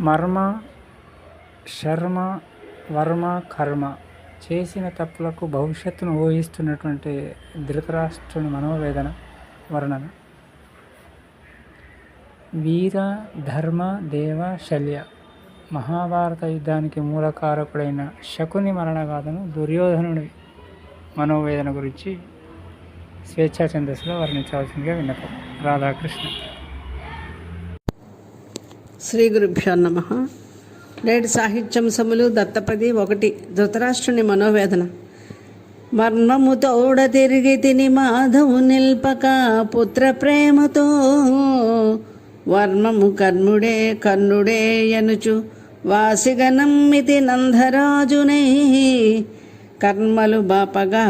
మర్మ శర్మ వర్మ కర్మ చేసిన తప్పులకు భవిష్యత్తును ఊహిస్తున్నటువంటి ధృతరాష్ట్రుని మనోవేదన వర్ణన. వీర ధర్మ దేవ శల్య మహాభారత యుద్ధానికి మూలకారకుడైన శకుని మరణగాథను దుర్యోధనుడి మనోవేదన గురించి స్వేచ్ఛా ఛందస్సులో వర్ణించవలసిందిగా విన్నపం. రాధాకృష్ణ. శ్రీ గురుభ్యో నమ. నేటి సాహిత్యంశములు దత్తపది ఒకటి ధృతరాష్ట్రుని మనోవేదన. మర్మము తోడ తిరిగి తిని మాధవు నిల్పక పుత్ర ప్రేమతో వర్మము కర్ణుడే కర్ణుడే ఎనుచు వాసిగనమ్మితి నందరాజునై. కర్మలు బాపగా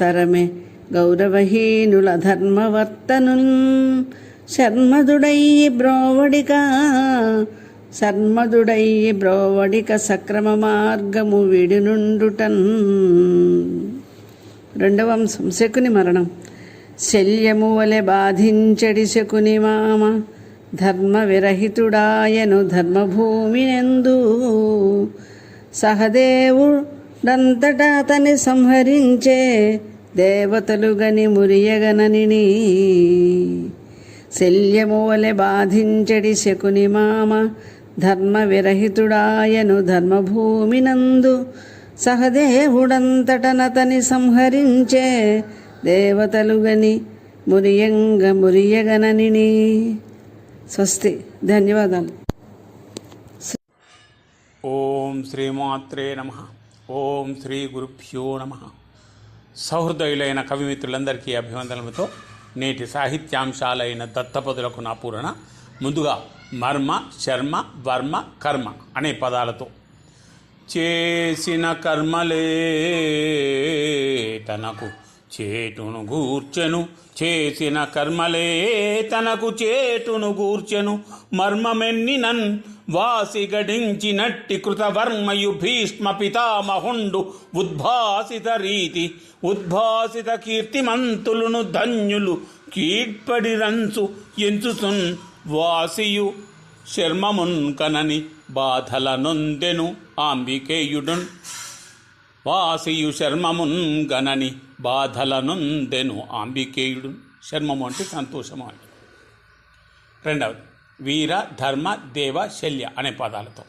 తరమే గౌరవహీనుల ధర్మవర్తనుల్ శర్మదుడయ్యి బ్రోవడిక శర్మదుడయ్యి బ్రోవడిక సక్రమ మార్గము విడినుండుటన్. రెండవ అంశం శకుని మరణం. శల్యము వలె బాధించడి శకుని మామ ధర్మ విరహితుడాయను ధర్మభూమినందు. సహదేవుడంతటా అతని సంహరించే దేవతలు గని మురియగనని శల్యము బాధించడి శకుని మామ ధర్మ విరహితుడాయను ధర్మభూమినందు సహదేవుడంతటనతని సంహరించే దేవతలుగని మురియంగ మురియగనని స్వస్తి. ధన్యవాదాలు. ఓం శ్రీమాత్రే నమ. ఓం శ్రీ గురుభ్యో నమ. సౌహృదయులైన కవిమిత్రులందరికీ అభివందనలతో నేటి సాహిత్యాంశాలైన దత్తపదులకు నా పూరణ. ముందుగా మర్మ శర్మ వర్మ కర్మ అనే పదాలతో. చేసిన కర్మలే తనకు చేటును గూర్చెను చేసిన కర్మలే తనకు చేటును గూర్చెను. మర్మమెన్నినన్ వాసి గడించినట్టి కృతవర్మయు భీష్మ పితామహుండు ఉద్భాసిత రీతి ఉద్భాసిత కీర్తిమంతులును ధన్యులు కీడ్పడి రంచు ఎంచుసున్ వాసియు శర్మమున్ కనని బాధల నొందెను ఆంబికేయుడున్. వాసియు శర్మమున్ గనని బాధలనుందెను అంబికేయుడు. ఆంబికేయుడు శర్మము అంటే సంతోషము అని రెండవది వీర ధర్మ దేవ శల్య అనే పదాలతో.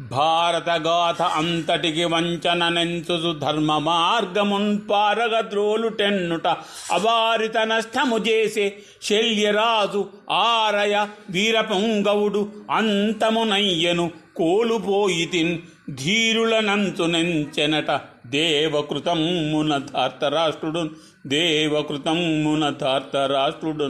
భారత గాథ అంతటికి వంచననెంచుదు ధర్మ మార్గమున్ పారగ ద్రోలుటెన్నుట అవారిత నష్టము చేసే శల్యరాజు ఆరయ వీరపుంగవుడు అంతమునయ్యను కోలుపోయితిన్ ధీరులనంచు నెంచెనట దేవకృతమున దేవకృతం దేవకృతమున ధార్తరాష్ట్రుడు